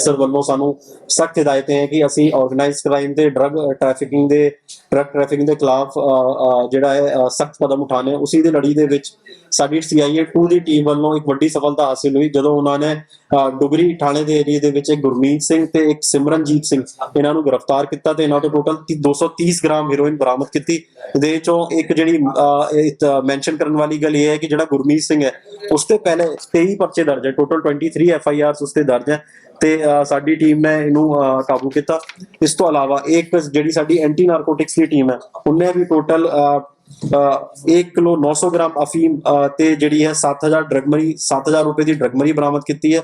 Sir ਵੱਲੋਂ ਸਾਨੂੰ ਸਖਤ ਹਦਾਇਤਾਂ ਹੈ ਕਿ ਅਸੀਂ ਆਰਗੇਨਾਈਜ਼ਡ ਕ੍ਰਾਈਮ ਤੇ ਡਰਗ ਟ੍ਰੈਫਿਕਿੰਗ ਦੇ ਡਰਗ ਟ੍ਰੈਫਿਕਿੰਗ ਦੇ ਖਿਲਾਫ ਜਿਹੜਾ ਹੈ ਸਖਤ ਕਦਮ ਉਠਾਣੇ ਉਸੇ ਦੀ ਲੜੀ ਦੇ ਵਿੱਚ ਸਾਡੀ ਸੀਆਈਏ 2 ਦੀ ਟੀਮ ਵੱਲੋਂ ਇੱਕ ਵੱਡੀ ਸਫਲਤਾ ਹਾਸਿਲ ਹੋਈ, ਜਦੋਂ ਉਹਨਾਂ ਨੇ ਡੁਗਰੀ ਥਾਣੇ ਦੇ ਏਰੀਆ ਦੇ ਵਿੱਚ ਗੁਰਮੀਤ ਸਿੰਘ ਤੇ ਇੱਕ ਸਿਮਰਨਜੀਤ ਸਿੰਘ ਇਹਨਾਂ ਨੂੰ ਗ੍ਰਿਫਤਾਰ ਕੀਤਾ ਤੇ ਇਹਨਾਂ ਤੋਂ ਟੋਟਲ 230 ਗ੍ਰਾਮ ਹੈਰੋਇਨ ਬਰਾਮਦ ਕੀਤੀ। ਦੇ ਚੋਂ ਇੱਕ ਜਿਹੜੀ ਮੈਂਸ਼ਨ ਕਰਨ ਵਾਲੀ ਗੱਲ ਇਹ ਹੈ ਕਿ ਜਿਹੜਾ ਗੁਰਮੀਤ ਸਿੰਘ ਹੈ, ਉਸ ਤੇ ਪਹਿਲੇ 23 ਪਰਚੇ ਦਰਜ ਹੈ। ਟੋਟਲ 23 ਐਫ ਆਈ ਆਰਸ ਉਸ ਤੇ ਦਰਜ ਹੈ। ਤੇ ਅ, ਸਾਡੀ ਟੀਮ ਨੇ ਇਹਨੂੰ ਕਾਬੂ ਕੀਤਾ। ਇਸ ਤੋਂ ਇਲਾਵਾ ਇੱਕ ਜਿਹੜੀ ਸਾਡੀ ਐਂਟੀ ਨਾਰਕੋਟਿਕਸ ਦੀ ਟੀਮ ਹੈ ਉਹਨੇ ਵੀ ਟੋਟਲ 1 ਕਿਲੋ 900 ਗ੍ਰਾਮ ਅਫੀਮ ਤੇ ਜਿਹੜੀ ਹੈ 7000 ਡਰਗ 7000 ਰੁਪਏ ਦੀ ਡਰਗ ਬਰਾਮਦ ਕੀਤੀ ਹੈ।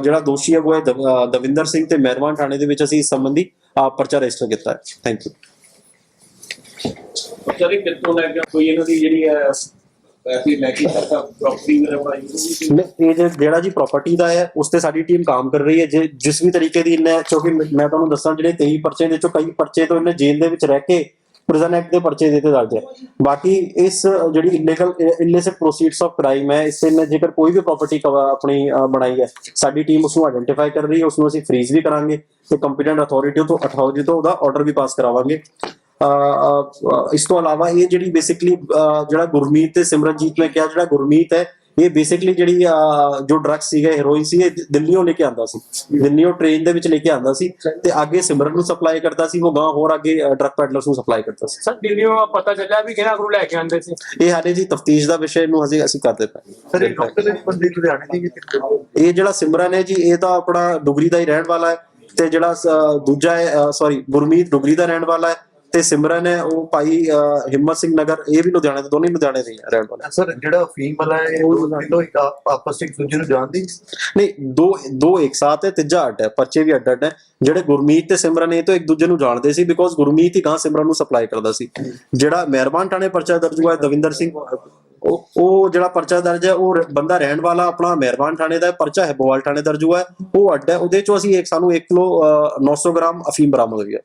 ਜਿਹੜਾ ਦੋਸ਼ੀ ਹੈ ਉਹ ਹੈ ਦਵਿੰਦਰ ਸਿੰਘ ਤੇ ਮਹਿਰਵਾਨ ਥਾਣੇ ਦੇ ਵਿੱਚ ਅਸੀਂ ਇਸ ਸੰਬੰਧੀ ਅ, ਪਰਚਾ ਰਜਿਸਟਰ ਕੀਤਾ ਹੈ। ਥੈਂਕ ਯੂ ਸਰ ਇਹ ਲੈ ਕੇ ਕੋਈ ਇਹਨਾਂ ਦੀ ਜਿਹੜੀ ਹੈ ਪੈਸੇ ਲੈ ਕੇ ਸਰਕਾ ਪ੍ਰਾਪਰਟੀ ਵਗੈਰਾ ਬਣਾਈ ਹੋਈ ਨਹੀਂ, ਇਹ ਜੇ- ਜਿਹੜਾ ਜੀ ਪ੍ਰਾਪਰਟੀ ਦਾ ਹੈ ਉਸ ਤੇ ਸਾਡੀ ਟੀਮ ਕੰਮ ਕਰ ਰਹੀ ਹੈ। ਜੇ ਜਿਸ ਵੀ ਤਰੀਕੇ ਦੀ ਇਹਨੇ ਕਿਉਂਕਿ ਮੈਂ ਮੈਂ ਤੁਹਾਨੂੰ ਦੱਸਾਂ ਜਿਹੜੇ 23 ਪਰਚੇ ਦੇ ਚੋਂ ਕਈ ਪਰਚੇ ਤੋਂ ਇਹਨੇ ਜੇਲ੍ਹ ਦੇ ਵਿੱਚ ਰਹਿ ਕੇ ਪ੍ਰਿਜ਼ਨ ਐਕਟ ਦੇ ਪਰਚੇ ਦੇ ਤੇ ਦਰਜ ਹੈ। ਬਾਕੀ ਇਸ ਜਿਹੜੀ illegal illicit proceeds of crime ਹੈ ਇਸ ਤੇ ਜੇਕਰ ਕੋਈ ਵੀ ਪ੍ਰਾਪਰਟੀ ਆਪਣੀ ਅ, ਬਣਾਈ ਹੈ ਸਾਡੀ ਟੀਮ ਉਸ ਨੂੰ ਆਇਡੈਂਟੀਫਾਈ ਕਰ ਰਹੀ ਹੈ ਉਸ ਨੂੰ ਅਸੀਂ ਫ੍ਰੀਜ਼ ਵੀ ਕਰਾਂਗੇ ਤੇ ਕੰਪੀਟੈਂਟ ਅਥਾਰਟੀ ਤੋਂ ਅਥਾਰਟੀ ਤੋਂ ਉਹਦਾ ਆਰਡਰ ਵੀ ਪਾਸ ਕਰਾਵਾਂਗੇ। ਇਸ ਤੋਂ ਇਲਾਵਾ ਇਹ ਜਿਹੜੀ ਬੇਸਿਕਲੀ ਜਿਹੜਾ ਗੁਰਮੀਤ ਤੇ ਸਿਮਰਨਜੀਤ ਨੇ ਕਿਹਾ ਜਿਹੜਾ ਗੁਰਮੀਤ ਹੈ ਇਹ ਬੇਸਿਕਲੀ ਜਿਹੜੀ ਜੋ ਡਰੱਗ ਸੀਗਾ ਹੈਰੋਇਨ ਸੀ ਇਹ ਦਿੱਲੀੋਂ ਲੈ ਕੇ ਆਂਦਾ ਸੀ। ਦਿੱਲੀੋਂ ਟ੍ਰੇਨ ਦੇ ਵਿੱਚ ਲੈ ਕੇ ਆਂਦਾ ਸੀ ਤੇ ਅੱਗੇ ਸਿਮਰਨ ਨੂੰ ਸਪਲਾਈ ਕਰਦਾ ਸੀ ਉਹ ਗਾਂ ਹੋਰ ਅੱਗੇ ਡਰੱਗ ਪੈਡਲਰਸ ਨੂੰ ਸਪਲਾਈ ਕਰਦਾ ਸੀ। ਸਰ ਦਿੱਲੀੋਂ ਪਤਾ ਚੱਲਿਆ ਵੀ ਕਿਹਨਾਂ ਕੋਲ ਲੈ ਕੇ ਆਂਦੇ ਸੀ? ਇਹ ਹਾਲੇ ਜੀ ਤਫਤੀਸ਼ ਦਾ ਵਿਸ਼ੇ ਨੂੰ ਅਸੀਂ ਅਸੀਂ ਕਰਦੇ ਪਏ ਸਰ ਇਹ ਡਾਕਟਰ ਦੇ ਬੰਦੇ ਲੁਧਿਆਣੇ ਦੀ ਕਿੱਥੇ ਇਹ ਜਿਹੜਾ ਸਿਮਰਨ ਹੈ ਜੀ ਇਹ ਤਾਂ ਆਪਣਾ ਡੁਗਰੀ ਦਾ ਹੀ ਰਹਿਣ ਵਾਲਾ ਹੈ ਤੇ ਜਿਹੜਾ ਦੂਜਾ ਹੈ ਸੌਰੀ ਗੁਰਮੀਤ ਡੁਗਰੀ ਦਾ ਰਹਿਣ ਵਾਲਾ ਹੈ। ਤੇ ਸਿਮਰਨ ਹੈ ਉਹ ਭਾਈ ਹਿੰਮਤ ਸਿੰਘ ਨਗਰ ਇਹ ਵੀ ਲੁਧਿਆਣੇ ਦੇ ਦੋਨੇ ਹੀ ਲੁਧਿਆਣੇ ਦੇ ਹੀ ਰਹਿਣ ਵਾਲੇ। ਸਰ ਜਿਹੜਾ ਫੀਮ ਵਾਲਾ ਹੈ ਉਹ ਦੋਨੋਂ ਆਪਸ ਵਿੱਚ ਦੂਜੇ ਨੂੰ ਜਾਣਦੀ? ਨਹੀਂ ਦੋ ਦੋ ਇੱਕ ਸਾਥ ਹੈ ਤੀਜਾ ਅੱਡ ਹੈ ਪਰਚੇ ਵੀ ਅੱਡ ਅੱਡ ਹੈ। ਜਿਹੜੇ ਗੁਰਮੀਤ ਤੇ ਸਿਮਰਨ ਇਹ ਤੋਂ ਇੱਕ ਦੂਜੇ ਨੂੰ ਜਾਣਦੇ ਸੀ ਬਿਕੋਜ਼ ਗੁਰਮੀਤ ਹੀ ਗਾਂ ਸਿਮਰਨ ਨੂੰ ਸਪਲਾਈ ਕਰਦਾ ਸੀ। ਜਿਹੜਾ ਮਿਹਰਬਾਨ ਥਾਣੇ ਪਰਚਾ ਦਰਜ ਹੋਇਆ ਹੈ, ਦਵਿੰਦਰ ਸਿੰਘ ਉਹ ਉਹ ਜਿਹੜਾ ਪਰਚਾ ਦਰਜ ਹੈ ਉਹ ਬੰਦਾ ਰਹਿਣ ਵਾਲਾ ਆਪਣਾ ਮਿਹਰਬਾਨ ਥਾਣੇ ਦਾ ਹੈ, ਪਰਚਾ ਹੈਬੋਵਾਲ ਥਾਣੇ ਦਰਜ ਹੋਇਆ ਹੈ, ਉਹ ਅੱਡ ਹੈ ਉਹਦੇ ਚੋਂ ਅਸੀਂ ਇੱਕ ਸਾਨੂੰ 1 ਕਿਲੋ ਅ, 900 ਗ੍ਰਾਮ ਅਫੀਮ ਬਰਾਮਦ ਹੋਈ ਹੈ।